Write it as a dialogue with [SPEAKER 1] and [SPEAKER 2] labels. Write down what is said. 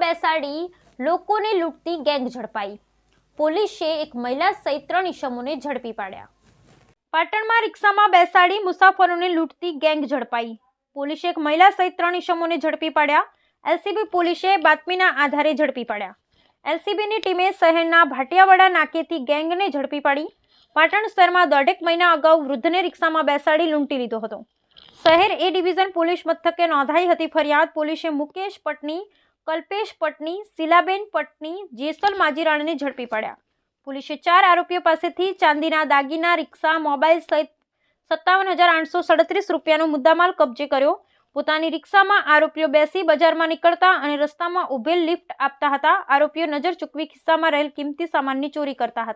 [SPEAKER 1] બેસાડી લોકોને લૂંટતી ગેંગ ઝડપાઈ. પોલીસે એક મહિલા સહિત ત્રણ ઇસમોને ઝડપી પાડ્યા. પાટણમાં રિક્ષામાં બેસાડી મુસાફરોને લૂંટતી ગેંગ ઝડપાઈ. પોલીસે એક મહિલા સહિત ત્રણ ઇસમોને ઝડપી પાડ્યા. એલસીબી પોલીસે બાતમીના આધારે ઝડપી પાડ્યા. એલસીબીની ટીમે શહેરના ભાટિયાવાડા નાકેથી ગેંગને ઝડપી પાડી. પાટણ શહેરમાં દોઢેક મહિના અગાઉ વૃદ્ધને રિક્ષામાં બેસાડી લૂંટી લીધો હતો. શહેર એ ડિવિઝન પોલીસ મથકે નોંધાઈ હતી. ફરિયાદ પોલીસે મુકેશ પટની, કલ્પેશ પટની, શિલાબેન પટની, જેસલ માજીરાણીને ઝડપી પડ્યા. પોલીસે ચાર આરોપીઓ પાસેથી ચાંદીના દાગીના, રિક્ષા, મોબાઈલ સહિત સત્તાવન હજાર આઠસો સડત્રીસ રૂપિયાનો મુદ્દામાલ કબજે કર્યો. પોતાની રિક્ષામાં આરોપીઓ બેસી બજારમાં નીકળતા અને રસ્તામાં ઉભેલ લિફ્ટ આપતા હતા. આરોપીઓ નજર ચૂકવી ખિસ્સામાં રહેલ કિંમતી સામાનની ચોરી કરતા હતા.